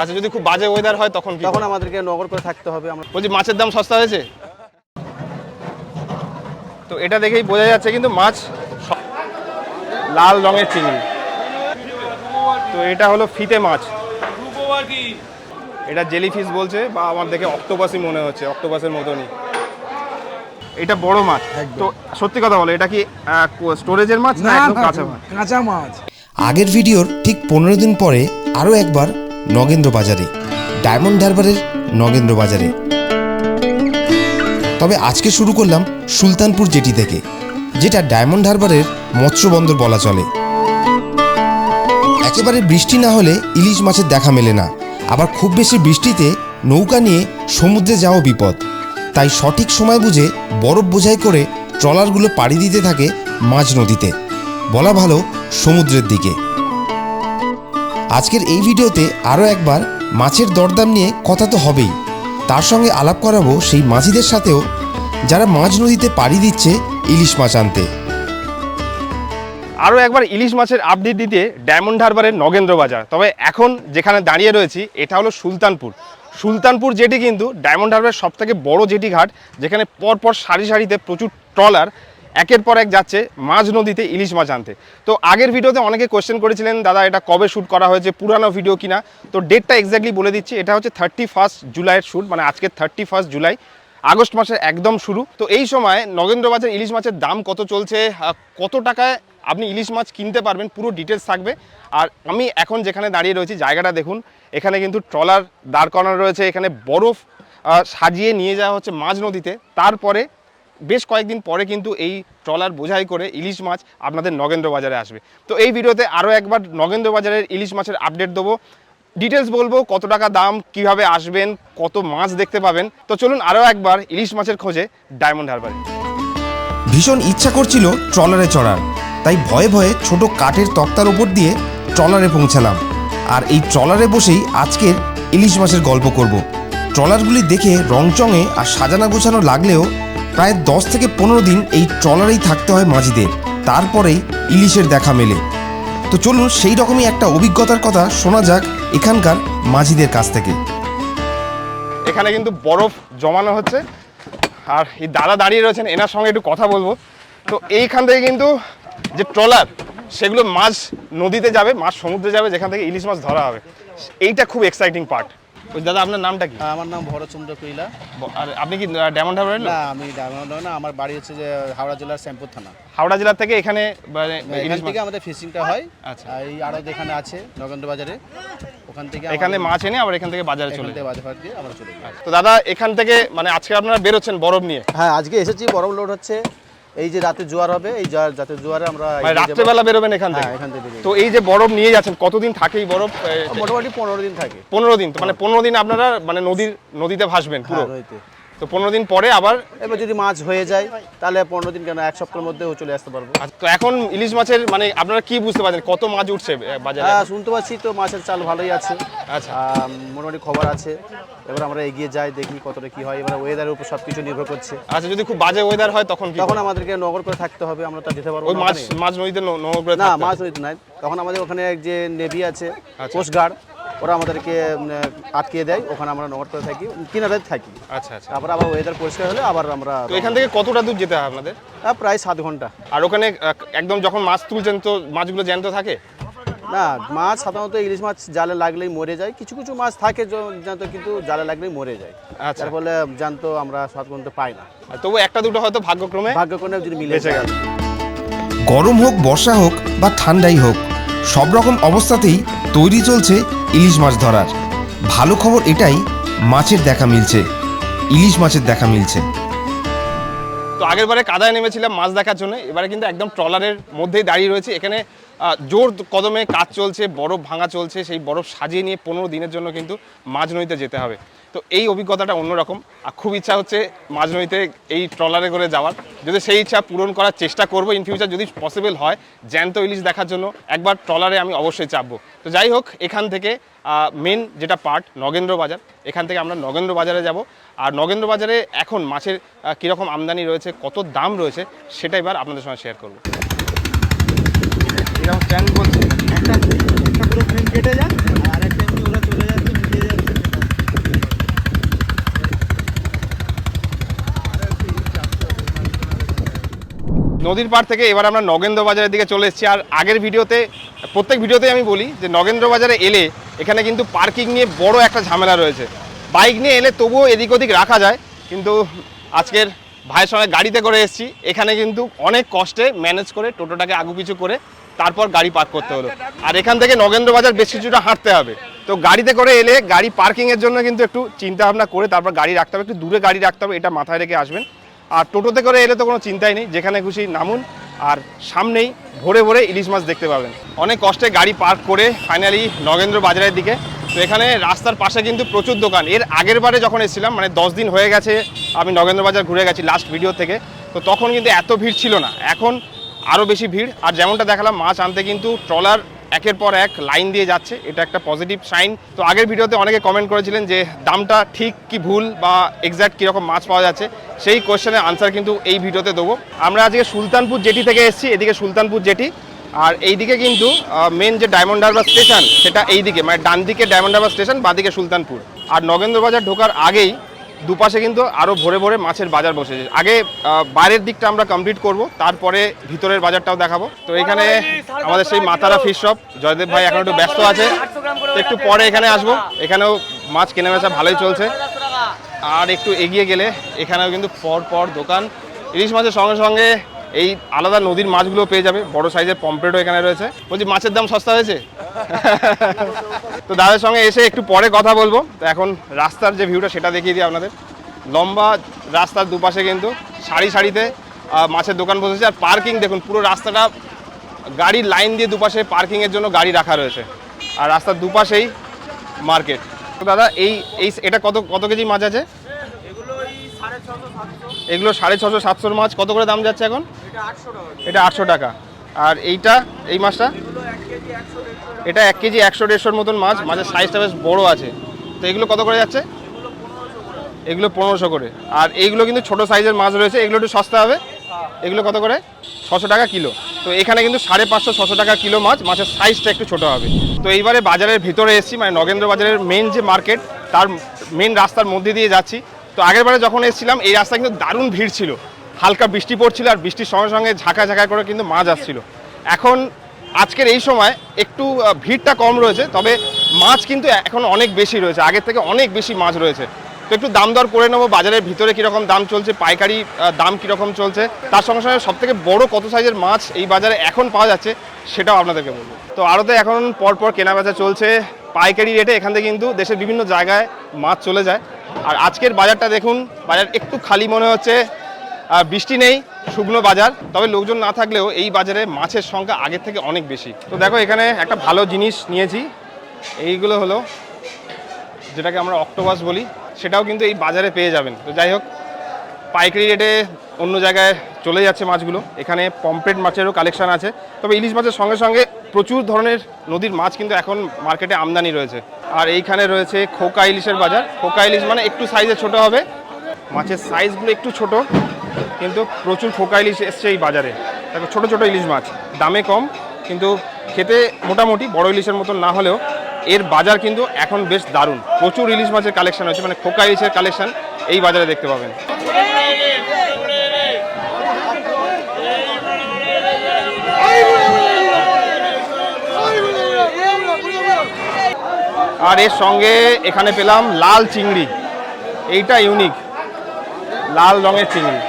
আচ্ছা যদি খুব বাজে ওয়েদার হয় তখন কি তখন আমাদেরকে নগর করে থাকতে হবে আমরা বলছি মাছের দাম সস্তা হয়েছে? তো এটা দেখেই বোঝা যাচ্ছে কিন্তু মাছ লাল রঙের চিংড়ি। তো এটা হলো ফিতে মাছ। এটা জেলিফিশ বলছে বা আমার দেখে অক্টোপাসই মনে হচ্ছে অক্টোপাসের মতনই। এটা বড় মাছ। তো সত্যি কথা বলো এটা কি স্টোরেজের মাছ না একদম কাঁচা মাছ? কাঁচা মাছ। আগের ভিডিওর ঠিক পনেরো দিন পরে আরও একবার নগেন্দ্র বাজারে, ডায়মন্ড হারবারের নগেন্দ্র বাজারে। তবে আজকে শুরু করলাম সুলতানপুর জেটি থেকে, যেটা ডায়মন্ড হারবারের মৎস্য বন্দর বলা চলে। একেবারে বৃষ্টি না হলে ইলিশ মাছের দেখা মেলে না, আবার খুব বেশি বৃষ্টিতে নৌকা নিয়ে সমুদ্রে যাওয়া বিপদ। তাই সঠিক সময় বুঝে বরফ বোঝাই করে ট্রলারগুলো পাড়ি দিতে থাকে মাঝ নদীতে। বলা ভালো সমুদ্রের দিকে। আজকের এই ভিডিওতে আরও একবার মাছের দরদাম নিয়ে কথা তো হবেই। তার সঙ্গে আলাপ করাবো সেই মাঝিদের সাথেও, যারা মাছ নদীতে পাড়ি দিচ্ছে ইলিশ মাছ আনতে। আরও একবার ইলিশ মাছের আপডেট দিতে ডায়মন্ড হারবারের নগেন্দ্র বাজার। তবে এখন যেখানে দাঁড়িয়ে রয়েছি, এটা হলো সুলতানপুর। সুলতানপুর জেটি কিন্তু ডায়মন্ড হারবারের সব থেকে বড় জেটি ঘাট যেখানে পরপর সারি সারিতে প্রচুর ট্রলার একের পর এক যাচ্ছে মাঝ নদীতে ইলিশ মাছ আনতে। তো আগের ভিডিওতে অনেকে কোয়েশ্চেন করেছিলেন, দাদা, এটা কবে শ্যুট করা হয়েছে, পুরানো ভিডিও কিনা? তো ডেটটা এক্স্যাক্টলি বলে দিচ্ছি, এটা হচ্ছে থার্টি ফার্স্ট জুলাইয়ের শ্যুট মানে আজকে থার্টি ফার্স্ট জুলাই, আগস্ট মাসের একদম শুরু। তো এই সময় নগেন্দ্র বাজার ইলিশ মাছের দাম কত চলছে কত টাকায় আপনি ইলিশ মাছ কিনতে পারবেন, পুরো ডিটেলস থাকবে। আর আমি এখন যেখানে দাঁড়িয়ে রয়েছি, জায়গাটা দেখুন, এখানে কিন্তু ট্রলার দাঁড় করানো রয়েছে, এখানে বরফ সাজিয়ে নিয়ে যাওয়া হচ্ছে মাঝ নদীতে। তারপরে বেশ কয়েকদিন পরে কিন্তু এই ট্রলার বোঝাই করে ইলিশ মাছ আপনাদের নগেন্দ্র বাজারে আসবে। তো এই ভিডিওতে আরও একবার নগেন্দ্র বাজারের ইলিশ মাছের আপডেট দেবো। ডিটেলস বলব কত টাকা দাম, কীভাবে আসবেন, কত মাছ দেখতে পাবেন। তো চলুন আরও একবার ইলিশ মাছের খোঁজে ডায়মন্ড হারবারে। ভীষণ ইচ্ছা করছিল ট্রলারে চড়ার, তাই ভয়ে ভয়ে ছোট কাঠের তক্তার ওপর দিয়ে ট্রলারে পৌঁছালাম। আর এই ট্রলারে বসেই আজকের ইলিশ মাছের গল্প করব। ট্রলারগুলি দেখে রংচঙে আর সাজানো গোছানো লাগলেও প্রায় দশ থেকে পনেরো দিন এই ট্রলারেই থাকতে হয় মাঝিদের। তারপরেই ইলিশের দেখা মেলে। তো চলুন সেই রকমই একটা অভিজ্ঞতার কথা শোনা যাক এখানকার মাঝিদের কাছ থেকে। এখানে কিন্তু বরফ জমানো হচ্ছে। আর এই দাদা দাঁড়িয়ে রয়েছেন, এনার সঙ্গে একটু কথা বলব। তো এইখান থেকে কিন্তু যে ট্রলার, সেগুলো মাছ নদীতে যাবে মাছ সমুদ্রে যাবে, যেখান থেকে ইলিশ মাছ ধরা হবে। এইটা খুব এক্সাইটিং পার্ট ওই দাদা আপনার নামটা কি? আমার নাম ভরতচন্দ্র কৈলা ব- আর আপনি কি ডায়মন্ড হারবারের না আমি ডায়মন্ড না আমার বাড়ি হচ্ছে যে হাওড়া জেলার শ্যামপুর থানা। হাওড়া জেলা থেকে এখানে মানে এখান থেকে আমাদের ফিশিংটা হয়। আচ্ছা। এই আড়ত এখানে আছে নগেন্দ্র বাজারে। ওখান থেকে এখানে মাছ এনে আবার এখান থেকে বাজারে চলে যায়। বাজার দিয়ে আমরা চলে যাই। তো দাদা এখান থেকে মানে আজকে আপনারা বেরোচ্ছেন বরফ নিয়ে? হ্যাঁ আজকে এসেছি বরফ লোড হচ্ছে। এই যে রাতে জোয়ার হবে এই জোয়ার- রাতে জোয়ারে আমরা মানে। রাত্রেবেলা বেরোবেন এখান থেকে? হ্যাঁ এখান থেকে তো এই যে বরফ নিয়ে যাচ্ছেন কতদিন থাকে এই বরফ? মোটামুটি পনেরো দিন থাকে। পনেরো দিন মানে পনেরো দিন আপনারা মানে নদীর নদীতে ভাসবেন পুরো? হ্যাঁ তো পনেরো দিন পরে আবার এবার যদি মাছ হয়ে যায় তাহলে পনেরো দিন কেন? এক সপ্তাহের মধ্যেও চলে আসতে পারব। আচ্ছা, তো এখন ইলিশ মাছের মানে আপনারা কি বুঝতে পারছেন? কত মাছ উঠছে বাজারে? হ্যাঁ শুনতে পাচ্ছি তো মাছের চাল ভালোই আছে। আচ্ছা। মোটামুটি খবর আছে। এবার আমরা এগিয়ে যাই দেখি কতটা কি হয়। এবার ওয়েদারের উপর সব কিছু নির্ভর করছে। আচ্ছা যদি খুব বাজে ওয়েদার হয় তখন তখন আমাদেরকে নগর করে থাকতে হবে আমরা তা যেতে পারব ওই মাছ মাছ নদীতে ন- নোংর করে না মাছ। নদীতে নাই তখন আমাদের ওখানে এক যে নেভি আছে আচ্ছা। ওরা আমাদেরকে আটকে দেয় ওখানে আমরা নগর করে থাকি কিনারে থাকি। আচ্ছা আচ্ছা। তারপর আবার ওয়েদার পরিষ্কার হলে আবার আমরা তো এখান থেকে কতটা দূর যেতে হয় আপনাদের? প্রায় সাত ঘণ্টা। আর ওখানে একদম যখন মাছ তুলছেন তো মাছগুলো জ্যান্ত থাকে? না মাছ সাধারণত ইলিশ মাছ জালে লাগলেই মরে যায়। কিছু কিছু মাছ থাকে য- জ্যান্ত কিন্তু জালে লাগলেই মরে যায়। আচ্ছা। তার ফলে জ্যান্ত আমরা সাত ঘণ্টা পাই না। তবু একটা দুটো হয়তো ভাগ্যক্রমে ভাগ্যক্রমে যদি মিলে যায়। গেল। গরম হোক বর্ষা হোক বা ঠান্ডাই হোক সব রকম অবস্থাতেই তৈরি চলছে ইলিশ মাছ ধরার। ভালো খবর এটাই, মাছের দেখা মিলছে। ইলিশ মাছের দেখা মিলছে। তো আগের বারে কাদায় নেমেছিলাম মাছ দেখার জন্য, এবারে কিন্তু একদম ট্রলারের মধ্যেই দাঁড়িয়ে রয়েছে। এখানে জোর কদমে কাজ চলছে, বরফ ভাঙা চলছে, সেই বরফ সাজিয়ে নিয়ে পনেরো দিনের জন্য কিন্তু মাছ নদীতে যেতে হবে। তো এই অভিজ্ঞতাটা অন্যরকম। আর খুব ইচ্ছা হচ্ছে মাঝ নদীতে এই ট্রলারে করে যাওয়ার। যদি সেই ইচ্ছা পূরণ করার চেষ্টা করব ইন ফিউচার যদি পসিবল হয়, জ্যান্ত ইলিশ দেখার জন্য একবার ট্রলারে আমি অবশ্যই চাপবো। তো যাই হোক, এখান থেকে মেন যেটা পার্ট নগেন্দ্র বাজার। এখান থেকে আমরা নগেন্দ্র বাজারে যাব। আর নগেন্দ্র বাজারে এখন মাছের কীরকম আমদানি রয়েছে, কত দাম রয়েছে, সেটা এবার আপনাদের সঙ্গে শেয়ার করব। এরকম স্ট্যান্ড বলছে। একটা কেটে যাক আর একটা এমনি ওরা চলে যাচ্ছে নিজে নদীর পাড় থেকে এবার আমরা নগেন্দ্র বাজারের দিকে চলে এসেছি। আর আগের ভিডিওতে, প্রত্যেক ভিডিওতে আমি বলি যে নগেন্দ্র বাজারে এলে এখানে কিন্তু পার্কিং নিয়ে বড় একটা ঝামেলা রয়েছে। বাইক নিয়ে এলে তবুও এদিক ওদিক রাখা যায়, কিন্তু আজকের ভাইয়ের সঙ্গে গাড়িতে করে এসেছি। এখানে কিন্তু অনেক কষ্টে ম্যানেজ করে, টোটোটাকে আগুপিছু করে তারপর গাড়ি পার্ক করতে হলো। আর এখান থেকে নগেন্দ্র বাজার বেশ কিছুটা হাঁটতে হবে। তো গাড়িতে করে এলে গাড়ি পার্কিংয়ের জন্য কিন্তু একটু চিন্তা ভাবনা করে তারপর গাড়ি রাখতে হবে, একটু দূরে গাড়ি রাখতে হবে, এটা মাথায় রেখে আসবেন। আর টোটোতে করে এলে তো কোনো চিন্তাই নেই, যেখানে খুশি নামুন। আর সামনেই ভোরে ভোরে ইলিশ মাছ দেখতে পাবেন। অনেক কষ্টে গাড়ি পার্ক করে ফাইনালি নগেন্দ্র বাজারের দিকে। তো এখানে রাস্তার পাশে কিন্তু প্রচুর দোকান। এর আগের বারে যখন এসেছিলাম মানে দশ দিন হয়ে গেছে আমি নগেন্দ্র বাজার ঘুরে গেছি লাস্ট ভিডিও থেকে, তো তখন কিন্তু এত ভিড় ছিল না। এখন আরও বেশি ভিড়। আর যেমনটা দেখালাম, মাছ আনতে কিন্তু ট্রলার একের পর এক লাইন দিয়ে যাচ্ছে, এটা একটা পজিটিভ সাইন তো আগের ভিডিওতে অনেকে কমেন্ট করেছিলেন যে দামটা ঠিক কি ভুল বা এক্স্যাক্ট কীরকম মাছ পাওয়া যাচ্ছে, সেই কোয়েশ্চেনের আনসার কিন্তু এই ভিডিওতে দেবো। আমরা আজকে সুলতানপুর জেটি থেকে এসেছি, এদিকে সুলতানপুর জেটি। আর এইদিকে কিন্তু মেন যে ডায়মন্ড হারবার স্টেশন সেটা এইদিকে মানে ডান দিকে ডায়মন্ড হারবার স্টেশন বাদিকে সুলতানপুর। আর নগেন্দ্র বাজার ঢোকার আগেই দুপাশে কিন্তু আরও ভরে ভরে মাছের বাজার বসেছে আগে বাইরের দিকটা আমরা কমপ্লিট করব, তারপরে ভিতরের বাজারটাও দেখাবো। তো এখানে আমাদের সেই মাতারা ফিশ শপ জয়দেব ভাই এখন একটু ব্যস্ত আছে একটু পরে এখানে আসব। এখানেও মাছ কেনা বেচা ভালোই চলছে। আর একটু এগিয়ে গেলে এখানেও কিন্তু পর পর দোকান। ইলিশ মাছের সঙ্গে সঙ্গে এই আলাদা নদীর মাছগুলো পেয়ে যাবে, বড় সাইজের পম্পলেটও এখানে রয়েছে। বলছি, মাছের দাম সস্তা হয়েছে? তো দাদার সঙ্গে এসে একটু পরে কথা বলব। তো এখন রাস্তার যে ভিউটা সেটা দেখিয়ে দিই আপনাদের। লম্বা রাস্তার দুপাশে কিন্তু সারি সারিতে মাছের দোকান বসেছে। আর পার্কিং দেখুন, পুরো রাস্তাটা গাড়ির লাইন দিয়ে দুপাশে পার্কিংয়ের জন্য গাড়ি রাখা রয়েছে। আর রাস্তার দুপাশেই মার্কেট তো দাদা, এই এই, এটা কত কত কেজি মাছ আছে? সাড়ে ছশো সাতশোর মাছ। কত করে দাম যাচ্ছে এখন? এটা আটশো টাকা আর এইটা এই মাছটা? এটা এক কেজি একশো দেড়শোর মতন মাছ। মাছের সাইজটা বেশ বড় আছে। তো এগুলো কত করে যাচ্ছে? এগুলো পনেরোশো করে। আর এইগুলো কিন্তু ছোট সাইজের মাছ রয়েছে। এগুলো একটু সস্তা হবে। এগুলো কত করে? ছশো টাকা কিলো। তো এখানে কিন্তু সাড়ে পাঁচশো ছশো টাকা কিলো মাছ। মাছের সাইজটা একটু ছোট হবে। তো এইবারে বাজারের ভিতরে এসেছি। মানে নগেন্দ্র বাজারের মেন যে মার্কেট তার মেন রাস্তার মধ্যে দিয়ে যাচ্ছি। তো আগের বারে যখন এসেছিলাম, এই রাস্তা কিন্তু দারুণ ভিড় ছিল। হালকা বৃষ্টি পড়ছিল আর বৃষ্টির সঙ্গে সঙ্গে ঝাঁকা ঝাঁকা করে কিন্তু মাছ আসছিল। এখন আজকের এই সময় একটু ভিড়টা কম রয়েছে, তবে মাছ কিন্তু এখন অনেক বেশি রয়েছে, আগের থেকে অনেক বেশি মাছ রয়েছে। তো একটু দাম দর করে নেব, বাজারের ভিতরে কীরকম দাম চলছে, পাইকারি দাম কীরকম চলছে, তার সঙ্গে সঙ্গে সব থেকে বড় কত সাইজের মাছ এই বাজারে এখন পাওয়া যাচ্ছে, সেটাও আপনাদেরকে বলব। তো আরতে এখন পরপর কেনাবেচা চলছে, পাইকারি রেটে এখান থেকে কিন্তু দেশের বিভিন্ন জায়গায় মাছ চলে যায়। আর আজকের বাজারটা দেখুন, বাজার একটু খালি মনে হচ্ছে বৃষ্টি নেই, শুকনো বাজার, তবে লোকজন না থাকলেও এই বাজারে মাছের সংখ্যা আগের থেকে অনেক বেশি। তো দেখো এখানে একটা ভালো জিনিস নিয়েছি, এইগুলো হলো যেটাকে আমরা অক্টোপাস বলি, সেটাও কিন্তু এই বাজারে পেয়ে যাবেন। তো যাই হোক, পাইকারি রেটে অন্য জায়গায় চলে যাচ্ছে মাছগুলো, এখানে পম্পলেট মাছেরও কালেকশান আছে, তবে ইলিশ মাছের সঙ্গে সঙ্গে প্রচুর ধরনের নদীর মাছ কিন্তু এখন মার্কেটে আমদানি রয়েছে। আর এইখানে রয়েছে খোকা ইলিশের বাজার। খোকা ইলিশ মানে একটু সাইজে ছোট হবে। মাছের সাইজগুলো একটু ছোট, কিন্তু প্রচুর খোকা ইলিশ এসছে এই বাজারে। দেখো, ছোট ছোট ইলিশ মাছ, দামে কম, কিন্তু খেতে মোটামুটি বড় ইলিশের মতন না হলেও এর বাজার কিন্তু এখন বেশ দারুণ। প্রচুর ইলিশ মাছের কালেকশন হয়েছে মানে খোকা ইলিশের কালেকশন এই বাজারে দেখতে পাবেন। আর এর সঙ্গে এখানে পেলাম লাল চিংড়ি। এইটা ইউনিক লাল রঙের চিংড়ি।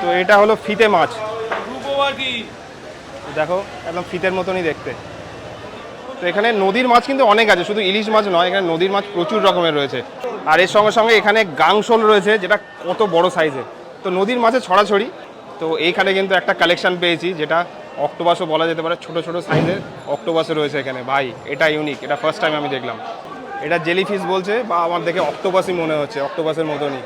তো এটা হলো ফিতে মাছ। দেখো একদম ফিতের মতনই দেখতে। তো এখানে নদীর মাছ কিন্তু অনেক আছে, শুধু ইলিশ মাছ নয়, এখানে নদীর মাছ প্রচুর রকমের রয়েছে। আর এর সঙ্গে সঙ্গে এখানে গাংশোল রয়েছে, যেটা কত বড় সাইজের তো নদীর মাছের ছড়াছড়ি, তো এইখানে কিন্তু একটা কালেকশন পেয়েছি, যেটা অক্টোবাসও বলা যেতে পারে, ছোট ছোট সাইজের অক্টোবাসও রয়েছে এখানে। ভাই, এটা ইউনিক এটা ফার্স্ট টাইম আমি দেখলাম। এটা জেলি ফিশ বলছে, বা আমার দেখে অক্টোবাসই মনে হচ্ছে অক্টোবাসের মতনই।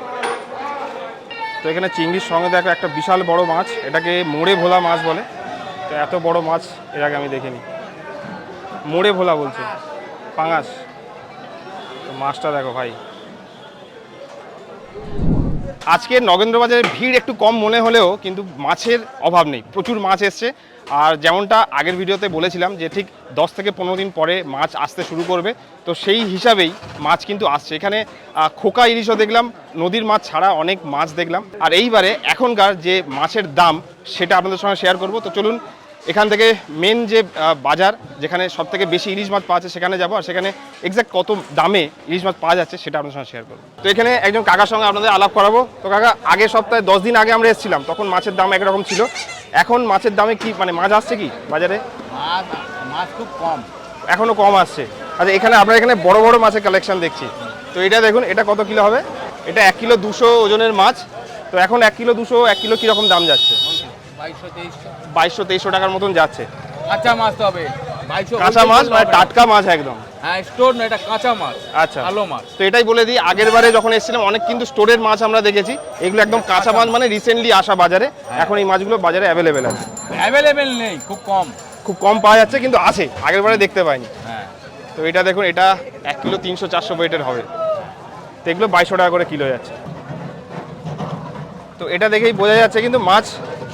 তো এখানে চিংড়ির সঙ্গে দেখো একটা বিশাল বড় মাছ, এটাকে মোড়ে ভোলা মাছ বলে। তো এত বড় মাছ এর আগে আমি দেখিনি। মোড়ে ভোলা বলছে? পাঙাশ। তো মাছটা দেখো ভাই। আজকে নগেন্দ্রবাজারে ভিড় একটু কম মনে হলেও কিন্তু মাছের অভাব নেই। প্রচুর মাছ এসছে। আর যেমনটা আগের ভিডিওতে বলেছিলাম যে ঠিক দশ থেকে পনেরো দিন পরে মাছ আসতে শুরু করবে। তো সেই হিসাবেই মাছ কিন্তু আসছে। এখানে খোকা ইলিশও দেখলাম। নদীর মাছ ছাড়া অনেক মাছ দেখলাম। আর এইবারে এখনকার যে মাছের দাম, সেটা আপনাদের সঙ্গে শেয়ার করব। তো চলুন এখান থেকে মেন যে বাজার যেখানে সব থেকে বেশি ইলিশ মাছ পাওয়া যাচ্ছে সেখানে যাব। আর সেখানে এক্স্যাক্ট কত দামে ইলিশ মাছ পাওয়া যাচ্ছে সেটা আপনার সঙ্গে শেয়ার করব। তো এখানে একজন কাকার সঙ্গে আপনাদের আলাপ করাবো। তো কাকা আগের সপ্তাহে দশ দিন আগে আমরা এসেছিলাম তখন মাছের দাম একরকম ছিল। এখন মাছের দামে কি মানে মাছ আসছে কি বাজারে? মাছ মাছ খুব কম। এখনও কম আসছে। আচ্ছা এখানে আপনার এখানে বড় বড় মাছের কালেকশন দেখছি। তো এটা দেখুন এটা কত কিলো হবে? এটা এক কিলো দুশো ওজনের মাছ। তো এখন এক কিলো দুশো এক কিলো কীরকম দাম যাচ্ছে? বাইশশো তেইশশো টাকার মতন যাচ্ছে। কাঁচা মাছ তো হবে। কাঁচা মাছ মানে টাটকা মাছ একদম। হ্যাঁ স্টোর না এটা কাঁচা মাছ আচ্ছা। ভালো মাছ। তো এটাই বলে দিই আগের বারে যখন এসেছিলাম অনেক কিন্তু স্টোরের মাছ আমরা দেখেছি। এগুলো একদম কাঁচা মাছ মানে রিসেন্টলি আসা বাজারে। এখন এই মাছগুলো বাজারে অ্যাভেলেবেল আছে। অ্যাভেলেবেল নেই খুব কম। খুব কম পাওয়া যাচ্ছে কিন্তু আছে। আগের বারে দেখতে পাইনি। হ্যাঁ। তো এটা দেখুন এটা এক কিলো তিনশো চারশো ওয়েটের হবে। তো এগুলো বাইশশো টাকা করে কিলো যাচ্ছে। তো এটা দেখেই বোঝা যাচ্ছে কিন্তু মাছ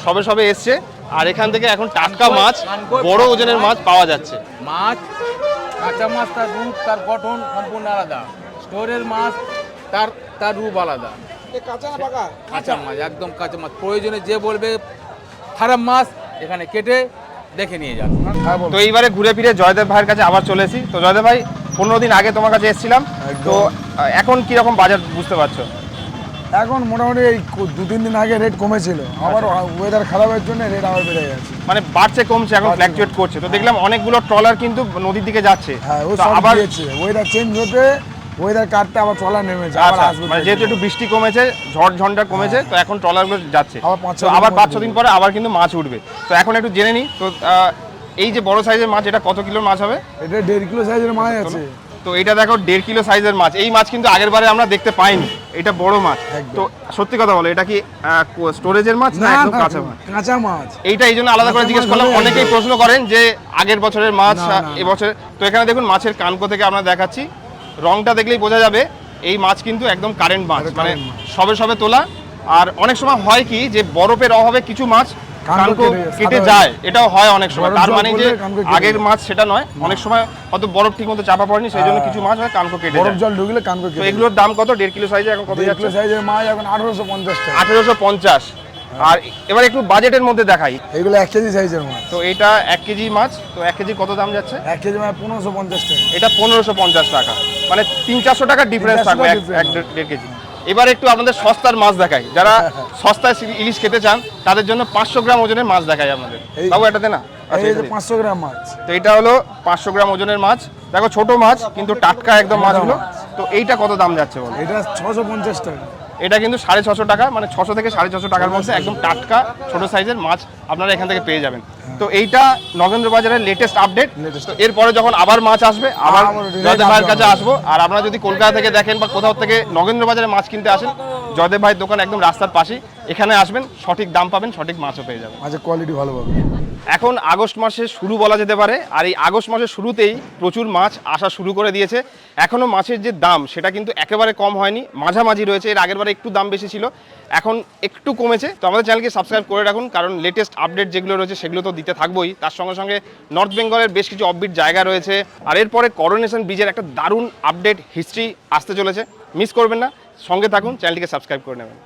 সবে সবে এসছে। আর এখান থেকে এখন টাটকা মাছ বড় ওজনের মাছ পাওয়া যাচ্ছে। মাছ কাঁচা মাছ তার রূপ তার গঠন সম্পূর্ণ আলাদা। স্টোরের মাছ তার তার রূপ আলাদা। কাঁচা মাছ একদম কাঁচা মাছ। প্রয়োজনে যে বলবে খারাপ মাছ এখানে কেটে দেখে নিয়ে যান। তো এইবারে ঘুরে ফিরে জয়দেব ভাইয়ের কাছে আবার চলে এসেছি। তো জয়দেব ভাই পনেরো দিন আগে তোমার কাছে এসেছিলাম। তো এখন কীরকম বাজার বুঝতে পারছ? এখন মোটামুটি এই দু তিন দিন আগে রেট কমেছিল। আবার ওয়েদার খারাপের জন্য রেট আবার বেড়ে গেছে। মানে বাড়ছে কমছে এখন ফ্ল্যাকচুয়েট করছে। তো দেখলাম অনেকগুলো ট্রলার কিন্তু নদীর দিকে যাচ্ছে। হ্যাঁ ও আবার ওয়েদার চেঞ্জ হতে ওয়েদার কাটতে আবার ট্রলার নেমেছে আচ্ছা, মানে যেহেতু একটু বৃষ্টি কমেছে ঝড় ঝন্ডা কমেছে তো এখন ট্রলারগুলো যাচ্ছে। আবার পাঁচ ছ দিন পরে আবার কিন্তু মাছ উঠবে। তো এখন একটু জেনে নিই তো এই যে বড় সাইজের মাছ এটা কত কিলোর মাছ হবে? এটা দেড় কিলো সাইজের মাছ আছে। তো এটা দেখো দেড় কিলো সাইজের মাছ। এই মাছ কিন্তু আগের বারে আমরা দেখতে পাইনি। এটা বড় মাছ। তো সত্যি কথা বলো এটা কি স্টোরেজের মাছ না একদম কাঁচা মাছ? কাঁচা মাছ। এইটা এই জন্য আলাদা করে জিজ্ঞেস করলাম। অনেকেই প্রশ্ন করেন যে আগের বছরের মাছ। এবছর তো এখানে দেখুন মাছের কানকো থেকে আমরা দেখাচ্ছি। রংটা দেখলেই বোঝা যাবে এই মাছ কিন্তু একদম কারেন্ট মাছ। মানে সবে সবে তোলা। আর অনেক সময় হয় কি যে বরফের অভাবে কিছু মাছ কানকো কেটে- যায় এটাও হয় অনেক সময়। তার মানে যে আগের মাছ সেটা নয় অনেক সময় হয়তো বরফ ঠিক মতো চাপা পড়েনি সেই জন্য হ্যাঁ। কিছু মাছ হয় কানকো কেটে বরফ জল ঢুকলে কানকো কেটে এগুলোর দাম কত? দেড় কিলো সাইজে এখন কত যাচ্ছে? কিলো সাইজের মাছ এখন আঠারোশো পঞ্চাশ আঠেরোশো পঞ্চাশ। আর এবার একটু বাজেটের মধ্যে দেখাই। এগুলো এক কেজি সাইজের মাছ। তো এটা এক কেজি মাছ তো এক কেজি কত দাম যাচ্ছে? এক কেজি মাছ পনেরোশো পঞ্চাশ টাকা। এটা পনেরোশো পঞ্চাশ টাকা। মানে তিন চারশো টাকার ডিফারেন্স থাকবে এক- দেড় কেজি। এবার একটু আপনাদের সস্তার মাছ দেখাই। যারা সস্তায় ইলিশ খেতে চান তাদের জন্য পাঁচশো গ্রাম ওজনের মাছ দেখাই আপনাদের। বাবু না? আচ্ছা, এটা দেনা পাঁচশো গ্রাম মাছ। তো এটা হলো পাঁচশো গ্রাম ওজনের মাছ। দেখো ছোট মাছ কিন্তু টাটকা একদম মাছগুলো। তো এইটা কত দাম যাচ্ছে বলো? এটা ছশো পঞ্চাশ টাকা। এটা কিন্তু সাড়ে ছশো টাকা মানে ছশো থেকে সাড়ে ছশো টাকার মধ্যে একদম টাটকা ছোট সাইজের মাছ আপনারা এখান থেকে পেয়ে যাবেন। তো এইটা নগেন্দ্র বাজারের লেটেস্ট আপডেট তো এরপরে যখন আবার মাছ আসবে আবার আবার জয়দেব ভাইয়ের কাছে আসব। আর আপনারা যদি কলকাতা থেকে দেখেন বা কোথাও থেকে নগেন্দ্র বাজারে মাছ কিনতে আসেন জয়দেব ভাইয়ের দোকান একদম রাস্তার পাশেই। এখানে আসবেন সঠিক দাম পাবেন সঠিক মাছও পেয়ে যাবেন। মাছের কোয়ালিটি ভালো পাবে এখন আগস্ট মাসের শুরু বলা যেতে পারে আর এই আগস্ট মাসের শুরুতেই প্রচুর মাছ আসা শুরু করে দিয়েছে। এখনও মাছের যে দাম সেটা কিন্তু একেবারে কম হয়নি মাঝামাঝি রয়েছে এর আগের বারে একটু দাম বেশি ছিল এখন একটু কমেছে। তো আমাদের চ্যানেলকে সাবস্ক্রাইব করে রাখুন কারণ লেটেস্ট আপডেট যেগুলো রয়েছে সেগুলো তো দিতে থাকবোই। তার সঙ্গে সঙ্গে নর্থ বেঙ্গলের বেশ কিছু অফবিট জায়গা রয়েছে আর এরপরে করোনেশন ব্রিজের একটা দারুণ আপডেট হিস্ট্রি আসতে চলেছে। মিস করবেন না সঙ্গে থাকুন চ্যানেলটিকে সাবস্ক্রাইব করে নেবেন।